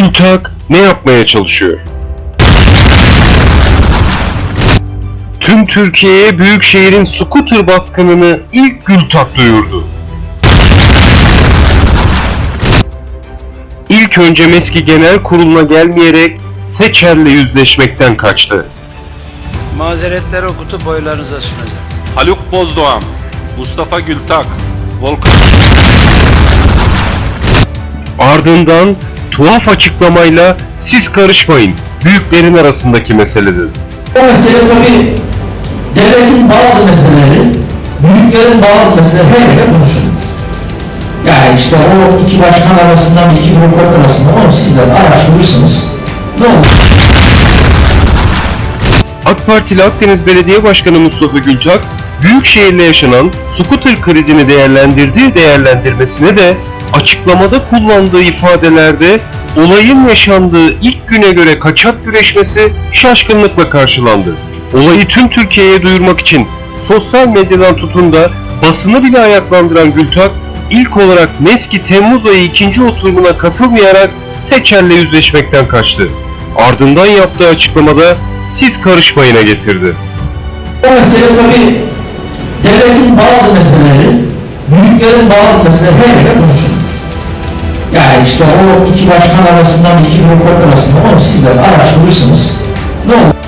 Gültak ne yapmaya çalışıyor? Tüm Türkiye'ye Büyükşehir'in scooter baskınını ilk Gültak duyurdu. İlk önce Meski Genel Kurulu'na gelmeyerek Seçer'le yüzleşmekten kaçtı. Mazeretleri okutup boylarınıza sunacağım. Haluk Bozdoğan, Mustafa Gültak, Volkan Ardından tuhaf açıklamayla siz karışmayın büyüklerin arasındaki meseledir. O mesele tabii devletin bazı meseleleri, büyüklerin bazı meseleleri her yerde konuşulmaz. Yani işte o iki başkan arasından, iki bürokrat arasında onu sizler araştırırsınız. Ne olur? AK Partili Akdeniz Belediye Başkanı Mustafa Gülçak, Büyükşehir'le yaşanan scooter krizini değerlendirdiği değerlendirmesine de açıklamada kullandığı ifadelerde olayın yaşandığı ilk güne göre kaçak güreşmesi şaşkınlıkla karşılandı. Olayı tüm Türkiye'ye duyurmak için sosyal medyadan tutun da basını bile ayaklandıran Gülçak, ilk olarak Meski Temmuz ayı ikinci oturumuna katılmayarak Seçer'le yüzleşmekten kaçtı. Ardından yaptığı açıklamada siz karışmayına getirdi. O mesele tabii devletin bazı meseleleri, büyüklerin bazı meseleleri her yerde konuşulmaz. Yani işte o iki başkan arasından, iki bürokrat arasında onu sizler araştırırsınız. Ne olur?